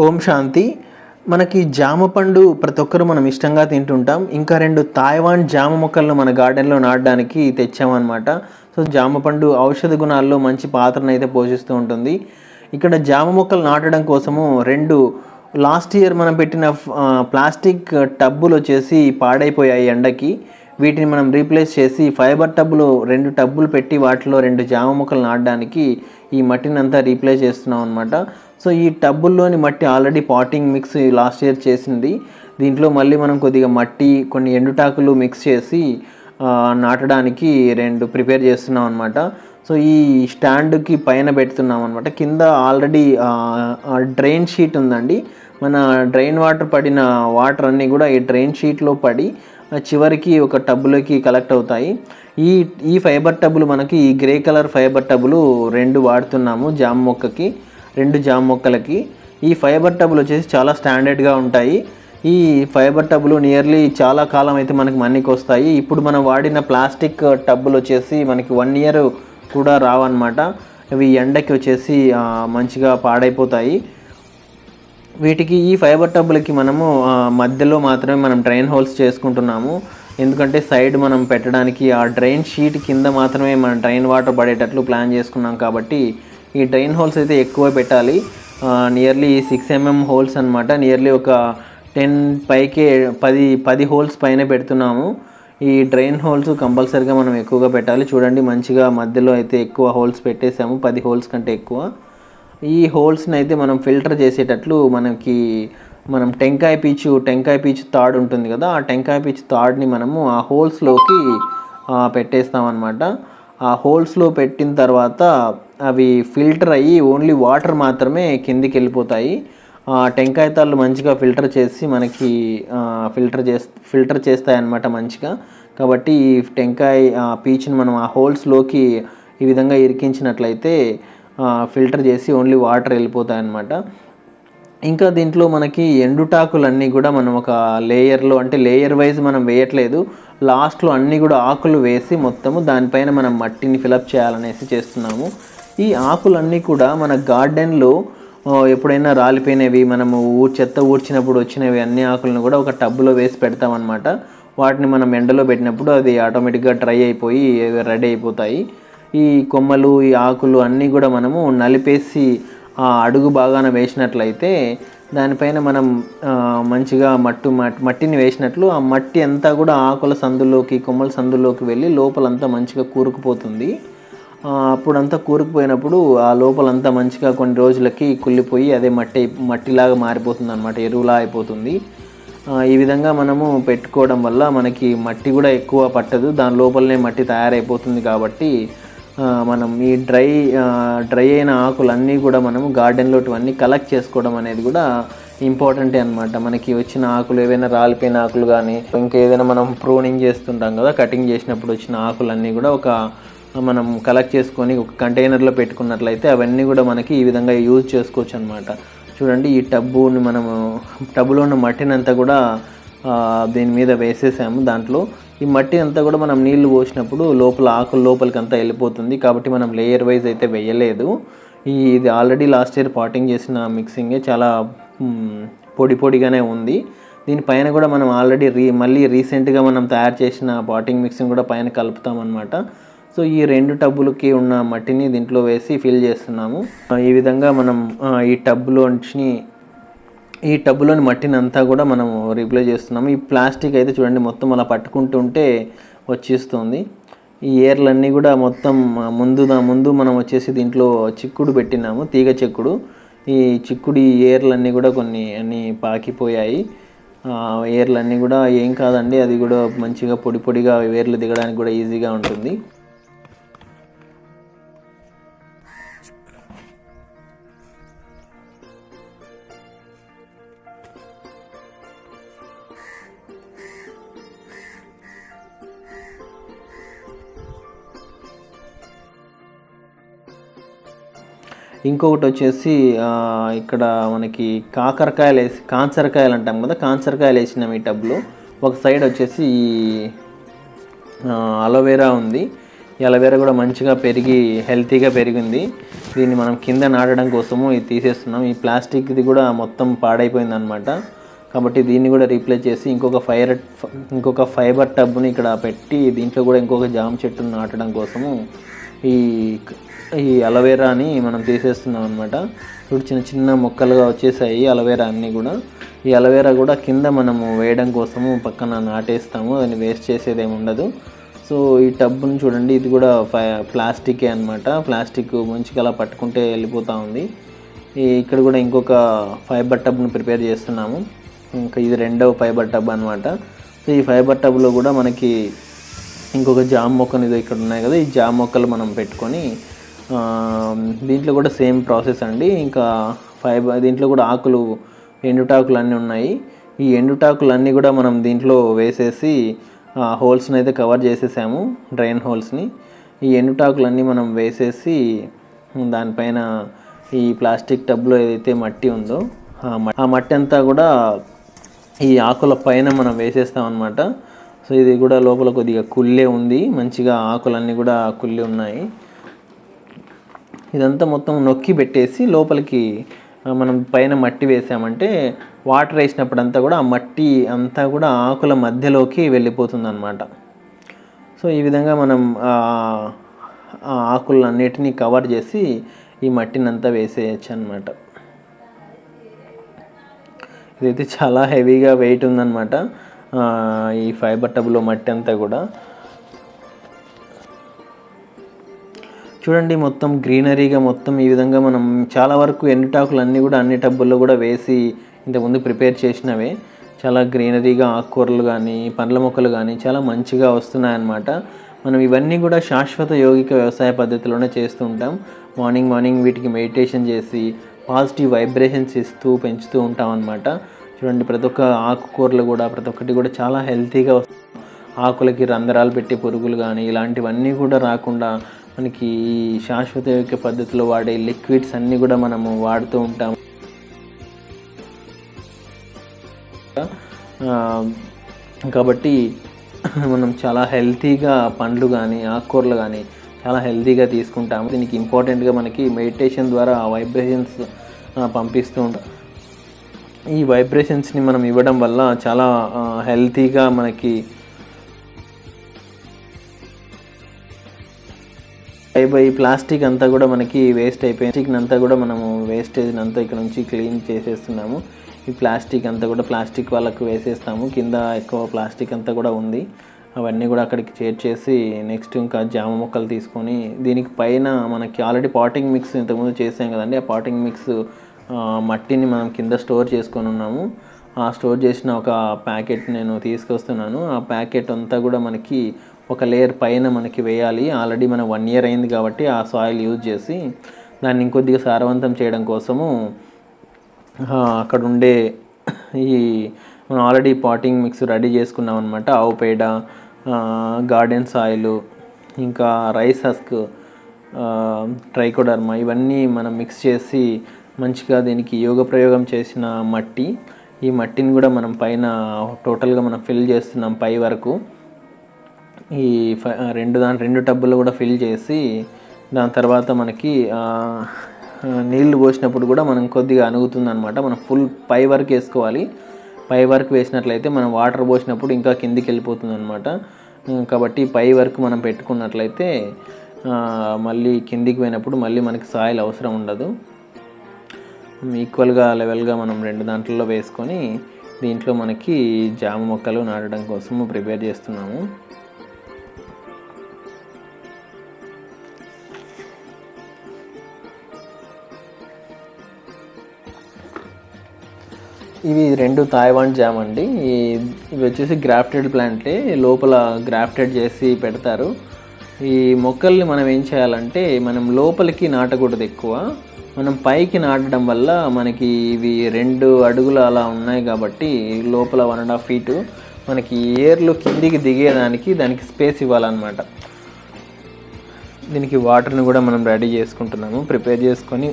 ఓం శాంతి. మనకి జామ పండు ప్రతి ఒక్కరు మనం ఇష్టంగా తింటుంటాం. ఇంకా రెండు తాయివాన్ జామ మొక్కలను మన గార్డెన్లో నాటడానికి తెచ్చామన్నమాట. సో జామ పండు ఔషధ గుణాల్లో మంచి పాత్రను అయితే పోషిస్తూ ఉంటుంది. ఇక్కడ జామ మొక్కలు నాటడం కోసము రెండు లాస్ట్ ఇయర్ మనం పెట్టిన ప్లాస్టిక్ టబ్బులు వచ్చేసి పాడైపోయాయి ఎండకి. వీటిని మనం రీప్లేస్ చేసి ఫైబర్ టబ్బులు రెండు టబ్బులు పెట్టి వాటిలో రెండు జామ మొక్కలు నాటడానికి ఈ మట్టిని అంతా రీప్లేస్ చేస్తున్నాం అనమాట సో ఈ టబ్బుల్లోని మట్టి already potting mix last year చేసింది. దీంట్లో మళ్ళీ మనం కొద్దిగా మట్టి కొన్ని ఎండుటాకులు మిక్స్ చేసి నాటడానికి రెండు ప్రిపేర్ చేస్తున్నాం అనమాట సో ఈ స్టాండ్కి పైన పెడుతున్నాం అనమాట కింద ఆల్రెడీ డ్రైన్ షీట్ ఉందండి. మన డ్రైన్ వాటర్ పడిన వాటర్ అన్నీ కూడా ఈ డ్రైన్ షీట్లో పడి చివరికి ఒక టబ్బులోకి కలెక్ట్ అవుతాయి. ఈ ఈ ఫైబర్ టబ్బులు మనకి ఈ గ్రే కలర్ ఫైబర్ టబ్బులు రెండు వాడుతున్నాము జామ మొక్కకి. రెండు జామ మొక్కలకి. ఈ ఫైబర్ టబ్బులు వచ్చేసి చాలా స్టాండర్డ్గా ఉంటాయి. ఈ ఫైబర్ టబ్బులు నియర్లీ చాలా కాలం అయితే మనకి మన్నికి వస్తాయి. ఇప్పుడు మనం వాడిన ప్లాస్టిక్ టబ్బులు వచ్చేసి మనకి వన్ ఇయర్ కూడా రావన్నమాట. అవి ఎండకి వచ్చేసి మంచిగా పాడైపోతాయి. వీటికి ఈ ఫైబర్ టబ్బులకి మనము మధ్యలో మాత్రమే మనం డ్రైన్ హోల్స్ చేసుకుంటున్నాము. ఎందుకంటే సైడ్ మనం పెట్టడానికి ఆ డ్రైన్ షీట్ కింద మాత్రమే మనం డ్రైన్ వాటర్ పడేటట్లు ప్లాన్ చేసుకున్నాం కాబట్టి ఈ డ్రైన్ హోల్స్ అయితే ఎక్కువ పెట్టాలి. నియర్లీ సిక్స్ ఎంఎం హోల్స్ అనమాట నియర్లీ ఒక టెన్ పైకే పది పది హోల్స్ పైన పెడుతున్నాము. ఈ డ్రైన్ హోల్స్ కంపల్సరీగా మనం ఎక్కువగా పెట్టాలి. చూడండి మంచిగా మధ్యలో అయితే ఎక్కువ హోల్స్ పెట్టేసాము పది హోల్స్ కంటే ఎక్కువ. ఈ హోల్స్ని అయితే మనం ఫిల్టర్ చేసేటట్లు మనకి మనం టెంకాయ పీచు టెంకాయ పీచు తాడు ఉంటుంది కదా ఆ టెంకాయ పీచు తాడుని మనము ఆ హోల్స్లోకి పెట్టేస్తామన్నమాట. ఆ హోల్స్లో పెట్టిన తర్వాత అవి ఫిల్టర్ అయ్యి ఓన్లీ వాటర్ మాత్రమే కిందికి వెళ్ళిపోతాయి. ఆ టెంకాయ తాళ్ళు మంచిగా ఫిల్టర్ చేసి మనకి ఫిల్టర్ చేస్ ఫిల్టర్ చేస్తాయి అన్నమాట మంచిగా. కాబట్టి ఈ టెంకాయ ఆ, పీచుని మనం ఆ హోల్స్లోకి ఈ విధంగా ఇరికించినట్లయితే ఫిల్టర్ చేసి ఓన్లీ వాటర్ వెళ్ళిపోతాయి అన్నమాట ఇంకా దీంట్లో మనకి ఎండుటాకులన్నీ కూడా మనం ఒక లేయర్లో అంటే లేయర్ వైజ్ మనం వేయట్లేదు. లాస్ట్లో అన్నీ కూడా ఆకులు వేసి మొత్తము దానిపైన మనం మట్టిని ఫిలప్ చేయాలనేసి చేస్తున్నాము. ఈ ఆకులన్నీ కూడా మన గార్డెన్లో ఎప్పుడైనా రాలిపోయినవి మనము ఊ చెత్త ఊడ్చినప్పుడు వచ్చినవి అన్ని ఆకులను కూడా ఒక టబ్లో వేసి పెడతామన్నమాట. వాటిని మనం ఎండలో పెట్టినప్పుడు అది ఆటోమేటిక్గా డ్రై అయిపోయి రెడీ అయిపోతాయి. ఈ కొమ్మలు ఈ ఆకులు అన్నీ కూడా మనము నలిపేసి ఆ అడుగు బాగాన వేసినట్లయితే దానిపైన మనం మంచిగా మట్టు మట్టిని వేసినట్లు ఆ మట్టి అంతా కూడా ఆకుల సందులోకి కొమ్మల సందులోకి వెళ్ళి లోపలంతా మంచిగా కూరుకుపోతుంది. అప్పుడంతా కూరుకుపోయినప్పుడు ఆ లోపలంతా మంచిగా కొన్ని రోజులకి కుళ్ళిపోయి అదే మట్టి మట్టిలాగా మారిపోతుంది అనమాట ఎరువులా అయిపోతుంది. ఈ విధంగా మనము పెట్టుకోవడం వల్ల మనకి మట్టి కూడా ఎక్కువ పట్టదు. దాని లోపలనే మట్టి తయారైపోతుంది కాబట్టి మనం ఈ డ్రై డ్రై అయిన ఆకులన్నీ కూడా మనము గార్డెన్లోటివన్నీ కలెక్ట్ చేసుకోవడం అనేది కూడా ఇంపార్టెంటే అనమాట మనకి వచ్చిన ఆకులు ఏవైనా రాలిపోయిన ఆకులు కానీ ఇంకా ఏదైనా మనం ప్రూనింగ్ చేస్తుంటాం కదా కటింగ్ చేసినప్పుడు వచ్చిన ఆకులన్నీ కూడా ఒక మనం కలెక్ట్ చేసుకొని ఒక కంటైనర్లో పెట్టుకున్నట్లయితే అవన్నీ కూడా మనకి ఈ విధంగా యూజ్ చేసుకోవచ్చు అనమాట చూడండి ఈ టబ్బుని మనము టబ్బులో ఉన్న మట్టినంతా కూడా దీని మీద వేసేసాము. దాంట్లో ఈ మట్టి అంతా కూడా మనం నీళ్ళు పోసినప్పుడు లోపల ఆకుల లోపలికి అంతా వెళ్ళిపోతుంది కాబట్టి మనం లేయర్ వైజ్ అయితే వేయలేదు. ఈ ఇది ఆల్రెడీ లాస్ట్ ఇయర్ పాటింగ్ చేసిన మిక్సింగే చాలా పొడి పొడిగానే ఉంది. దీనిపైన కూడా మనం ఆల్రెడీ రీ మళ్ళీ రీసెంట్గా మనం తయారు చేసిన పాటింగ్ మిక్సింగ్ కూడా పైన కలుపుతామన్నమాట. సో ఈ రెండు టబ్బులకి ఉన్న మట్టిని దీంట్లో వేసి ఫిల్ చేస్తున్నాము. ఈ విధంగా మనం ఈ టబ్బులోంచి ఈ టబ్బులోని మట్టిని అంతా కూడా మనం రీప్లేస్ చేస్తున్నాము. ఈ ప్లాస్టిక్ అయితే చూడండి మొత్తం అలా పట్టుకుంటుంటే వచ్చేస్తుంది. ఈ ఏర్లన్నీ కూడా మొత్తం ముందు దా- ముందు మనం వచ్చేసి దీంట్లో చిక్కుడు పెట్టినాము తీగ చిక్కుడు. ఈ చిక్కుడు ఈ ఏర్లన్నీ కూడా కొన్ని అన్ని పాకిపోయాయి. ఏర్లన్నీ కూడా ఏం కాదండి అది కూడా మంచిగా పొడి పొడిగా వేర్లు దిగడానికి కూడా ఈజీగా ఉంటుంది. ఇంకొకటి వచ్చేసి ఇక్కడ మనకి కాకరకాయలు వేసి కాంచరకాయలు అంటాం కదా కాంచరకాయలు వేసినాం ఈ టబ్లో. ఒక సైడ్ వచ్చేసి ఈ అలోవేరా అలోవెరా ఉంది. ఈ అలోవేరా కూడా మంచిగా పెరిగి హెల్తీగా పెరిగింది. దీన్ని మనం కింద నాటడం కోసము ఇది తీసేస్తున్నాం. ఈ ప్లాస్టిక్ది కూడా మొత్తం పాడైపోయింది అనమాట కాబట్టి దీన్ని కూడా రీప్లేస్ చేసి ఇంకొక ఫైర్ ఇంకొక ఫైబర్ టబ్ని ఇక్కడ పెట్టి దీంట్లో కూడా ఇంకొక జామ చెట్టును నాటడం కోసము ఈ ఈ అలవేరాని మనం తీసేస్తున్నాం అనమాట ఇప్పుడు చిన్న చిన్న మొక్కలుగా వచ్చేసాయి అలవేరా అన్నీ కూడా. ఈ అలవేరా కూడా కింద మనము వేయడం కోసము పక్కన నాటేస్తాము. దాన్ని వేస్ట్ చేసేది ఏమి ఉండదు. సో ఈ టబ్ని చూడండి ఇది కూడా ఫై ప్లాస్టికే అనమాట ప్లాస్టిక్ మంచిగా అలా పట్టుకుంటే వెళ్ళిపోతూ ఉంది. ఇక్కడ కూడా ఇంకొక ఫైబర్ టబ్ను ప్రిపేర్ చేస్తున్నాము. ఇంకా ఇది రెండవ ఫైబర్ టబ్ అనమాట సో ఈ ఫైబర్ టబ్లో కూడా మనకి ఇంకొక జామ మొక్కలు ఇది ఇక్కడ ఉన్నాయి కదా ఈ జామ మొక్కలు మనం పెట్టుకొని దీంట్లో కూడా సేమ్ ప్రాసెస్ అండి. ఇంకా ఫైబర్ దీంట్లో కూడా ఆకులు ఎండుటాకులు అన్నీ ఉన్నాయి. ఈ ఎండుటాకులు అన్నీ కూడా మనం దీంట్లో వేసేసి హోల్స్ని అయితే కవర్ చేసేసాము డ్రైన్ హోల్స్ని. ఈ ఎండుటాకులన్నీ మనం వేసేసి దానిపైన ఈ ప్లాస్టిక్ టబ్లో ఏదైతే మట్టి ఉందో ఆ మట్టి అంతా కూడా ఈ ఆకుల పైన మనం వేసేస్తాం అనమాట సో ఇది కూడా లోపల కొద్దిగా కుళ్ళే ఉంది. మంచిగా ఆకులన్నీ కూడా కుళ్ళి ఉన్నాయి. ఇదంతా మొత్తం నొక్కి పెట్టేసి లోపలికి మనం పైన మట్టి వేసామంటే వాటర్ వేసినప్పుడు అంతా కూడా ఆ మట్టి అంతా కూడా ఆకుల మధ్యలోకి వెళ్ళిపోతుంది అనమాట సో ఈ విధంగా మనం ఆ ఆకులన్నిటినీ కవర్ చేసి ఈ మట్టిని అంతా వేసేయచ్చు అనమాట ఇదైతే చాలా హెవీగా వెయిట్ ఉందన్నమాట. ఈ ఫైబర్ టబ్లో మట్టి అంతా కూడా. చూడండి మొత్తం గ్రీనరీగా మొత్తం ఈ విధంగా మనం చాలా వరకు ఎండుటాకులు అన్నీ కూడా అన్ని టబ్బుల్లో కూడా వేసి ఇంతకుముందు ప్రిపేర్ చేసినవే. చాలా గ్రీనరీగా ఆకుకూరలు కానీ పండ్ల మొక్కలు కానీ చాలా మంచిగా వస్తున్నాయన్నమాట. మనం ఇవన్నీ కూడా శాశ్వత యోగిక వ్యవసాయ పద్ధతిలోనే చేస్తూ ఉంటాం. మార్నింగ్ మార్నింగ్ వీటికి మెడిటేషన్ చేసి పాజిటివ్ వైబ్రేషన్స్ ఇస్తూ పెంచుతూ ఉంటాం అనమాట చూడండి ప్రతి ఒక్క ఆకుకూరలు కూడా ప్రతి ఒక్కటి కూడా చాలా హెల్తీగా ఆకులకి రంధ్రాలు పెట్టే పురుగులు కానీ ఇలాంటివన్నీ కూడా రాకుండా మనకి ఈ శాశ్వత యొక్క పద్ధతిలో వాడే లిక్విడ్స్ అన్నీ కూడా మనము వాడుతూ ఉంటాము. కాబట్టి మనం చాలా హెల్తీగా పండ్లు కానీ ఆకుకూరలు కానీ చాలా హెల్తీగా తీసుకుంటాము. దీనికి ఇంపార్టెంట్గా మనకి మెడిటేషన్ ద్వారా ఆ వైబ్రేషన్స్ పంపిస్తూ ఉంటాం. ఈ వైబ్రేషన్స్ని మనం ఇవ్వడం వల్ల చాలా హెల్తీగా మనకి అయిపోయి ప్లాస్టిక్ అంతా కూడా మనకి వేస్ట్ అయిపోయింది ప్లాస్టిక్ అంతా కూడా మనము వేస్టేజ్ అంతా ఇక్కడ నుంచి క్లీన్ చేసేస్తున్నాము. ఈ ప్లాస్టిక్ అంతా కూడా ప్లాస్టిక్ వాళ్ళకు వేసేస్తాము. కింద ఎక్కువ ప్లాస్టిక్ అంతా కూడా ఉంది. అవన్నీ కూడా అక్కడికి చేర్చేసి నెక్స్ట్ ఇంకా జామ మొక్కలు తీసుకొని దీనికి పైన మనకి ఆల్రెడీ పాటింగ్ మిక్స్ ఇంతకుముందు చేసాం కదండి. ఆ పాటింగ్ మిక్స్ మట్టిని మనం కింద స్టోర్ చేసుకొని ఉన్నాము. ఆ స్టోర్ చేసిన ఒక ప్యాకెట్ నేను తీసుకొస్తున్నాను. ఆ ప్యాకెట్ అంతా కూడా మనకి ఒక లేయర్ పైన మనకి వేయాలి. ఆల్రెడీ మన వన్ ఇయర్ అయింది కాబట్టి ఆ సాయిల్ యూజ్ చేసి దాన్ని ఇంకొద్దిగా సారవంతం చేయడం కోసము అక్కడ ఉండే ఈ మనం ఆల్రెడీ పాటింగ్ మిక్స్ రెడీ చేసుకున్నాం అనమాట ఆవు పేడ గార్డెన్ సాయిల్ ఇంకా రైస్ హస్క్ ట్రైకోడర్మా ఇవన్నీ మనం మిక్స్ చేసి మంచిగా దీనికి యోగ ప్రయోగం చేసిన మట్టి ఈ మట్టిని కూడా మనం పైన టోటల్గా మనం ఫిల్ చేస్తున్నాం పై వరకు. ఈ రెండు దాని రెండు టబ్బులు కూడా ఫిల్ చేసి దాని తర్వాత మనకి నీళ్ళు పోసినప్పుడు కూడా మనం కొద్దిగా అనుగుతుంది అనమాట మనం ఫుల్ పై వరకు వేసుకోవాలి. పై వరకు వేసినట్లయితే మనం వాటర్ పోసినప్పుడు ఇంకా కిందికి వెళ్ళిపోతుంది అనమాట కాబట్టి పై వరకు మనం పెట్టుకున్నట్లయితే మళ్ళీ కిందికి పోయినప్పుడు మళ్ళీ మనకి సాయిల్ అవసరం ఉండదు. ఈక్వల్గా లెవెల్గా మనం రెండు దాంట్లో వేసుకొని దీంట్లో మనకి జామ మొక్కలు నాటడం కోసం ప్రిపేర్ చేస్తున్నాము. ఇవి రెండు తాయివాన్ జామ్ అండి. ఈ- ఇవి వచ్చేసి గ్రాఫ్టెడ్ ప్లాంట్లే లోపల గ్రాఫ్టెడ్ చేసి పెడతారు. ఈ మొక్కల్ని మనం ఏం చేయాలంటే మనం లోపలికి నాటకూడదు ఎక్కువ. మనం పైకి నాటడం వల్ల మనకి ఇవి రెండు అడుగులు అలా ఉన్నాయి కాబట్టి లోపల వన్ అండ్ హాఫ్ ఫీటు మనకి ఏర్లు కిందికి దిగేదానికి దానికి స్పేస్ ఇవ్వాలన్నమాట. దీనికి వాటర్ని కూడా మనం రెడీ చేసుకుంటున్నాము. ప్రిపేర్ చేసుకొని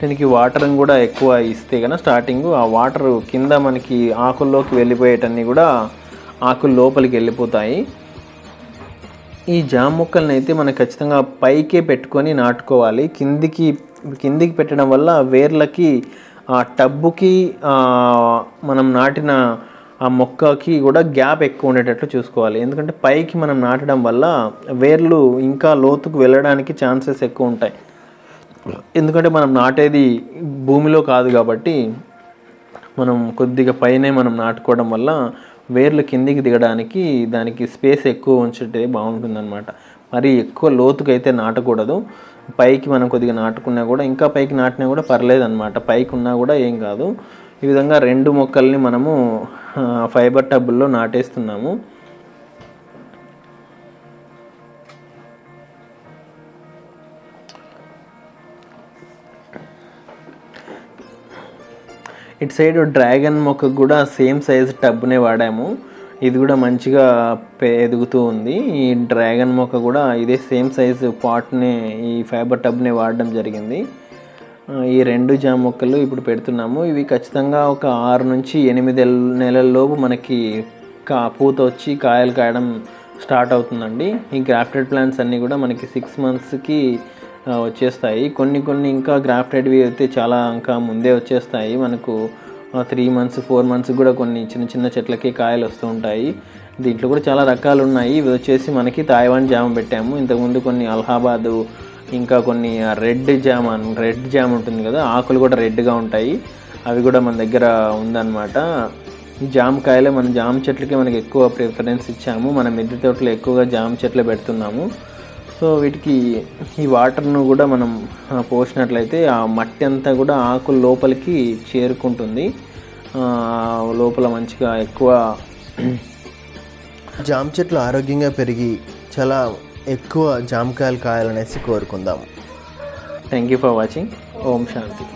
దీనికి వాటర్ని కూడా ఎక్కువ ఇస్తే కనుక స్టార్టింగ్ ఆ వాటర్ కింద మనకి ఆకుల్లోకి వెళ్ళిపోయేటన్ని కూడా ఆకులు లోపలికి వెళ్ళిపోతాయి. ఈ జామ ముక్కల్ని అయితే మనం ఖచ్చితంగా పైకే పెట్టుకొని నాటుకోవాలి. కిందికి కిందికి పెట్టడం వల్ల వేర్లకి ఆ టబ్బుకి మనం నాటిన ఆ మొక్కకి కూడా గ్యాప్ ఎక్కువ ఉండేటట్లు చూసుకోవాలి. ఎందుకంటే పైకి మనం నాటడం వల్ల వేర్లు ఇంకా లోతుకు వెళ్ళడానికి ఛాన్సెస్ ఎక్కువ ఉంటాయి. ఎందుకంటే మనం నాటేది భూమిలో కాదు కాబట్టి మనం కొద్దిగా పైనే మనం నాటుకోవడం వల్ల వేర్లు కిందికి దిగడానికి దానికి స్పేస్ ఎక్కువ ఉంచుంటే బాగుంటుందన్నమాట. మరి ఎక్కువ లోతుకు అయితే నాటకూడదు. పైకి మనం కొద్దిగా నాటుకున్నా కూడా ఇంకా పైకి నాటినా కూడా పర్లేదు అనమాట పైకి ఉన్నా కూడా ఏం కాదు. ఈ విధంగా రెండు మొక్కల్ని మనము ఫైబర్ టబ్బుల్లో నాటేస్తున్నాము. ఇటు సైడ్ డ్రాగన్ మొక్కకు కూడా సేమ్ సైజ్ టబ్నే వాడాము. ఇది కూడా మంచిగా పె- ఎదుగుతూ ఉంది. ఈ డ్రాగన్ మొక్క కూడా ఇదే సేమ్ సైజు పాట్ని ఈ ఫైబర్ టబ్ని వాడడం జరిగింది. ఈ రెండు జామ మొక్కలు ఇప్పుడు పెడుతున్నాము. ఇవి ఖచ్చితంగా ఒక ఆరు నుంచి ఎనిమిది నెలల్లోపు మనకి కా పూత వచ్చి కాయలు కాయడం స్టార్ట్ అవుతుందండి. ఈ గ్రాఫ్టెడ్ ప్లాంట్స్ అన్నీ కూడా మనకి సిక్స్ మంత్స్కి వచ్చేస్తాయి. కొన్ని కొన్ని ఇంకా గ్రాఫ్టెడ్వి అయితే చాలా ఇంకా ముందే వచ్చేస్తాయి. మనకు త్రీ మంత్స్ ఫోర్ మంత్స్ కూడా కొన్ని చిన్న చిన్న చెట్లకి కాయలు వస్తూ ఉంటాయి. దీంట్లో కూడా చాలా రకాలు ఉన్నాయి ఇవి వచ్చేసి మనకి తాయివాన్ జామ పెట్టాము. ఇంతకుముందు కొన్ని అలహాబాదు ఇంకా కొన్ని రెడ్ జామ రెడ్ జామ ఉంటుంది కదా ఆకులు కూడా రెడ్గా ఉంటాయి. అవి కూడా మన దగ్గర ఉందన్నమాట. జామకాయలే మన జామ చెట్లకి మనకి ఎక్కువ ప్రిఫరెన్స్ ఇచ్చాము. మన మిద్దె తోటలో ఎక్కువగా జామ చెట్లు పెడుతున్నాము. సో వీటికి ఈ వాటర్ను కూడా మనం పోసినట్లయితే ఆ మట్టి అంతా కూడా ఆకుల లోపలికి చేరుకుంటుంది. లోపల మంచిగా ఎక్కువ జామ చెట్లు ఆరోగ్యంగా పెరిగి చాలా ఎక్కువ జామకాయలు కాయాలనేసి కోరుకుందాం. థ్యాంక్ యూ ఫర్ వాచింగ్ ఓం శాంతి.